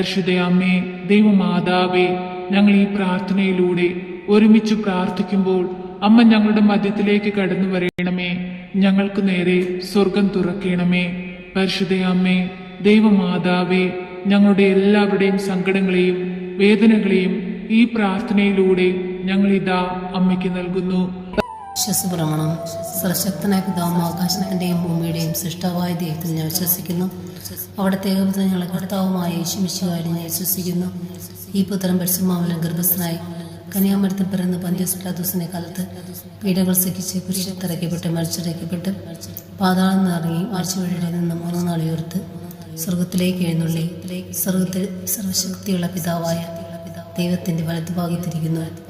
പരിശുദ്ധ അമ്മേ ദൈവമാതാവേ ഞങ്ങൾ ഈ പ്രാർത്ഥനയിലൂടെ ഒരുമിച്ച് പ്രാർത്ഥിക്കുമ്പോൾ അമ്മ ഞങ്ങളുടെ മധ്യത്തിലേക്ക് കടന്നു വരയണമേ ഞങ്ങൾക്ക് നേരെ സ്വർഗം തുറക്കണമേ. പരിശുദ്ധ അമ്മേ ദൈവമാതാവേ ഞങ്ങളുടെ എല്ലാവരുടെയും സങ്കടങ്ങളെയും വേദനകളെയും ഈ പ്രാർത്ഥനയിലൂടെ ഞങ്ങൾ ഇതാ അമ്മയ്ക്ക് നൽകുന്നു. വിശ്വസപ്രമാണം സർശക്തനായ പിതാവും ആകാശത്തിന്റെയും ഭൂമിയുടെയും സൃഷ്ടാവായ ദൈവത്തിൽ ഞാൻ വിശ്വസിക്കുന്നു. അവിടെ ഏകപുത്രൻ ഞങ്ങളെ കർത്താവുമായ യേശുമിശുകാരി ഞാൻ വിശ്വസിക്കുന്നു. ഈ പുത്രൻ പരിശുമാവലം ഗർഭസ്ഥനായി കന്യാമരത്തിൽ പിറന്ന് പന്ത്യസ്പ്ലാദൂസിനെ കാലത്ത് പീഡകൾ സഹിച്ച് പുരുഷത്തിറക്കപ്പെട്ട് മരിച്ചിറക്കപ്പെട്ട് പാതാളം നിറങ്ങി ആഴ്ചവഴിയുടെ നിന്ന് മൂന്ന് നാൾ ഉയർത്ത് സ്വർഗത്തിലേക്ക് എഴുന്നള്ളി. സ്വർഗത്തിൽ സർവശക്തിയുള്ള പിതാവായ ദൈവത്തിന്റെ വലതുഭാഗത്തിരിക്കുന്നു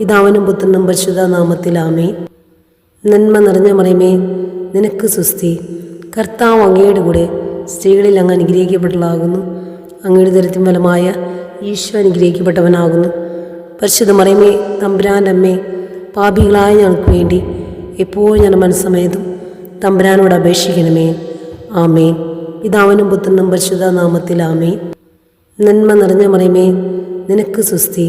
പിതാവിനും പുത്രനും പരിശുദ്ധ നാമത്തിലാമേ നന്മ നിറഞ്ഞ മറിയമേ നിനക്ക് സുസ്തി കർത്താവ് അങ്ങയുടെ കൂടെ സ്ത്രീകളിൽ അങ്ങ് അനുഗ്രഹിക്കപ്പെട്ടതാകുന്നു അങ്ങയുടെ ദരിദ്രം ഫലമായ ഈശോ അനുഗ്രഹിക്കപ്പെട്ടവനാകുന്നു. പരിശുദ്ധ മറിയമേ തമ്പുരാന്റെ അമ്മേ പാപികളായ ഞങ്ങൾക്ക് വേണ്ടി എപ്പോഴും ഞാൻ മനസ്സമയതും തമ്പുരാനോട് അപേക്ഷിക്കണമേ. ആമേ പിതാവിനും പുത്രനും പരിശുദ്ധ നാമത്തിൽ ആമേൻ. നന്മ നിറഞ്ഞ മറിയമേ നിനക്ക് സുസ്തി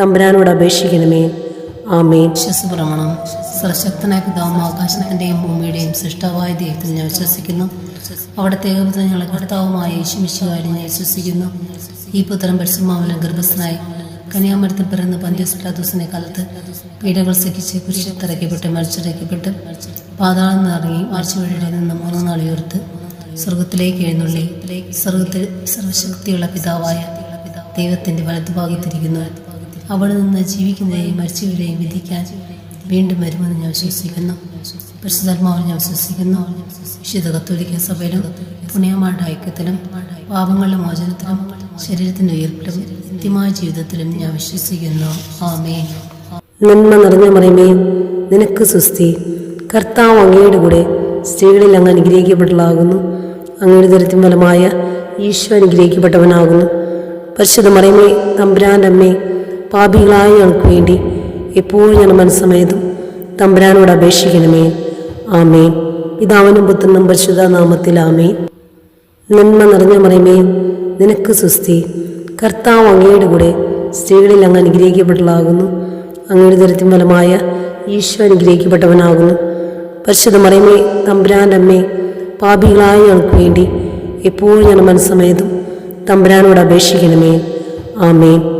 തമ്പുരാനോട് അപേക്ഷിക്കണമേ. ആമേൻ. വിശ്വസപ്രമാണം സശക്തനായ പിതാവും ആകാശത്തിന്റെയും ഭൂമിയുടെയും സൃഷ്ടാവായ ദൈവത്തിൽ ഞാൻ വിശ്വസിക്കുന്നു. അവിടുത്തെ ഏകപുത്രൻ ഞങ്ങളെ കർത്താവുമായ യേശുമിശുവായി ഞാൻ വിശ്വസിക്കുന്നു. ഈ പുത്രം പരിശുമാവലം ഗർഭസ്ഥനായി കന്യാമരത്തിൽ പിറന്ന് പന്ത്യസ്പ്ലാദൂസിനെ കാലത്ത് പീഡകൾ സഹിച്ച് കുരിശത്തിറക്കപ്പെട്ട് മരിച്ചിറക്കപ്പെട്ട് പാതാളം നിറങ്ങി ആഴ്ചവഴിയുടെ നിന്ന് മൂന്ന് നാളിയോർത്ത് സ്വർഗത്തിലേക്ക് എഴുന്നള്ളി. സ്വർഗത്തിൽ സർവശക്തിയുള്ള പിതാവായ ദൈവത്തിന്റെ വലതുഭാഗത്തിരിക്കുന്നു. അവിടെ നിന്ന് ജീവിക്കുന്നവരെയും മരിച്ചവരെയും വിധിക്കാൻ വീണ്ടും വരുമെന്ന് ഞാൻ വിശ്വസിക്കുന്നു. പരിശുദ്ധാത്മാവിൽ ഞാൻ വിശ്വസിക്കുന്നു. വിശുദ്ധ കത്തോലിക്ക സഭയിലും പുണ്യമാരുടെ ഐക്യത്തിലും പാപങ്ങളുടെ മോചനത്തിലും ശരീരത്തിന്റെ ഉയർപ്പിലും നിത്യമായ ജീവിതത്തിലും ഞാൻ വിശ്വസിക്കുന്നു. ആമേ നന്മ നിറഞ്ഞ മറിയമേ നിനക്ക് സുസ്തി കർത്താവ് അങ്ങയുടെ കൂടെ സ്ത്രീകളിൽ അങ്ങ് അനുഗ്രഹിക്കപ്പെട്ടതാകുന്നു അങ്ങയുടെ ദരിദ്രം ഫലമായ ഈശോ അനുഗ്രഹിക്കപ്പെട്ടവനാകുന്നു. പരിശുദ്ധ മറിയമേ തമ്പുരാന്റെ അമ്മേ പാപികളായ ഞങ്ങൾക്ക് വേണ്ടി എപ്പോഴും ഞാൻ മനസ്സമേതും തമ്പുരാനോട് അപേക്ഷിക്കണമേ. ആമേൻ. പിതാവിനും പുത്രനും പരിശുദ്ധ നാമത്തിൽ ആമേൻ. നന്മ നിറഞ്ഞ മറിയമേ നിനക്ക് സുസ്തി കർത്താവ് അങ്ങയുടെ കൂടെ സ്ത്രീകളിൽ അങ്ങ് അനുഗ്രഹിക്കപ്പെട്ടതാകുന്നു അങ്ങയുടെ ദരിദ്രം ഫലമായ ഈശോ അനുഗ്രഹിക്കപ്പെട്ടവനാകുന്നു. പരിശുദ്ധ മറിയമേ തമ്പുരാന്റെ അമ്മേ പാപികളായ ഞങ്ങൾക്ക് വേണ്ടി എപ്പോഴും ഞാൻ മനസ്സമേതും തമ്പുരാനോട് അപേക്ഷിക്കണമേ. ആമേൻ.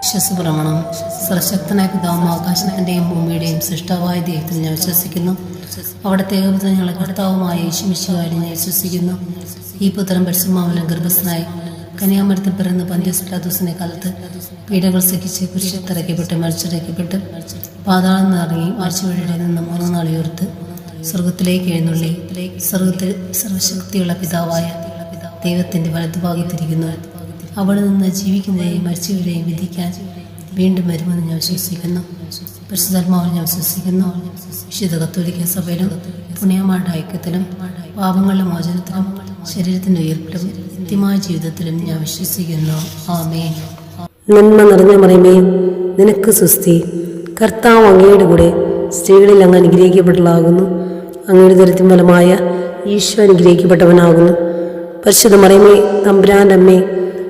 വിശ്വസപ്രമണം. സർശക്തനായ പിതാവും ആകാശത്തിന്റെയും ഭൂമിയുടെയും സൃഷ്ടാവായ ദൈവത്തിൽ ഞാൻ വിശ്വസിക്കുന്നു. അവിടുത്തെ ഏകപുത്രൻ ഞങ്ങളെ കർത്താവുമായ ഞാൻ വിശ്വസിക്കുന്നു. ഈ പുത്രൻ പരിശുമാവലം ഗർഭസ്ഥനായി കന്യാമരത്തിൽ പിറന്ന് പന്ത്യസ്പ്ലാദൂസിനെ കാലത്ത് പീഡകൾ സഹിച്ച് കുരിശത്തിറക്കപ്പെട്ട് മരിച്ചിറക്കപ്പെട്ട്. പാതാളം നിറങ്ങി മരിച്ചുവഴിയുടെ നിന്ന് മൂന്ന് നാളിയോർത്ത് സ്വർഗത്തിലേക്ക് എഴുന്നള്ളി. സ്വർഗത്തിൽ സർവശക്തിയുള്ള പിതാവായ ദൈവത്തിന്റെ വലതുഭാഗത്തിരിക്കുന്നു അവിടെ നിന്ന് ജീവിക്കുന്നവരെയും മരിച്ചവരെയും വിധിക്കാൻ വീണ്ടും വരുമെന്ന് ഞാൻ വിശ്വസിക്കുന്നു. പരിശുദ്ധാത്മാവിൽ ഞാൻ വിശ്വസിക്കുന്നു. വിശുദ്ധ കത്തോലിക്ക സഭയിലും പുണ്യമാരുടെ ഐക്യത്തിലും പാപങ്ങളുടെ മോചനത്തിലും ശരീരത്തിന്റെ ഉയർപ്പിലും നിത്യമായ ജീവിതത്തിലും ഞാൻ വിശ്വസിക്കുന്നു. ആമേ നന്മ നിറഞ്ഞ മറിയമേ നിനക്ക് സുസ്തി കർത്താവ് അങ്ങയുടെ കൂടെ സ്ത്രീകളിൽ അങ്ങ് അനുഗ്രഹിക്കപ്പെട്ടതാകുന്നു അങ്ങയുടെ ദരിദ്രം ഫലമായ ഈശോ അനുഗ്രഹിക്കപ്പെട്ടവനാകുന്നു. പരിശുദ്ധ മറിയമേ തമ്പുരാന്റെ അമ്മേ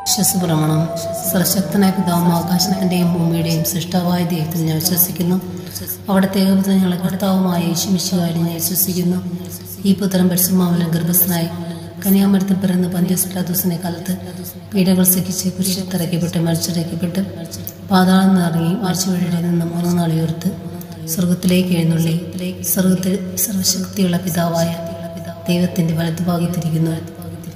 വിശ്വസപ്രമണം സർശക്തനായ പിതാവും ആകാശത്തിന്റെയും ഭൂമിയുടെയും സൃഷ്ടാവായ ദൈവത്തിൽ ഞാൻ വിശ്വസിക്കുന്നു. അവിടുത്തെ ഏകപുത്രൻ ഞങ്ങളെ കർത്താവുമായ യേശുമിശുവായി ഞാൻ വിശ്വസിക്കുന്നു. ഈ പുത്രൻ പരിശുമാവലം ഗർഭസ്ഥനായി കന്യാമരത്തിൽ പിറന്ന് പന്ത്യസ്പ്ലാദൂസിനെ കാലത്ത് പീഡകൾ സഹിച്ച് പുരുഷത്തിറക്കപ്പെട്ട് മരിച്ചിറക്കപ്പെട്ട് പാതാളം നിറങ്ങി ആഴ്ചവഴിയുടെ നിന്ന് മൂന്ന് നാളിയോർത്ത് സ്വർഗത്തിലേക്ക് എഴുന്നള്ളി. സ്വർഗത്തിൽ സർവശക്തിയുള്ള പിതാവായ ദൈവത്തിന്റെ വലതുഭാഗത്തിരിക്കുന്നു.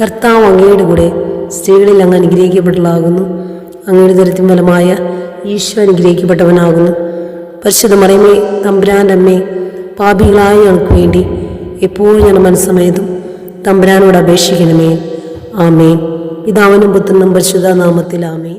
കർത്താവ് അങ്ങയുടെ കൂടെ സ്ത്രീകളിൽ അങ്ങ് അനുഗ്രഹിക്കപ്പെട്ടതാകുന്നു അങ്ങയുടെ ദരിദ്രം ഫലമായ ഈശോ അനുഗ്രഹിക്കപ്പെട്ടവനാകുന്നു. പരിശുദ്ധ മറിയമേ തമ്പുരാന്റെ അമ്മേ പാപികളായ ഞങ്ങൾക്ക് വേണ്ടി എപ്പോഴും ഞാൻ മനസ്സമയതും തമ്പുരാനോട് അപേക്ഷിക്കണമേ. ആമേൻ. പിതാവിനും പുത്രനും പരിശുദ്ധ നാമത്തിൽ ആമേൻ.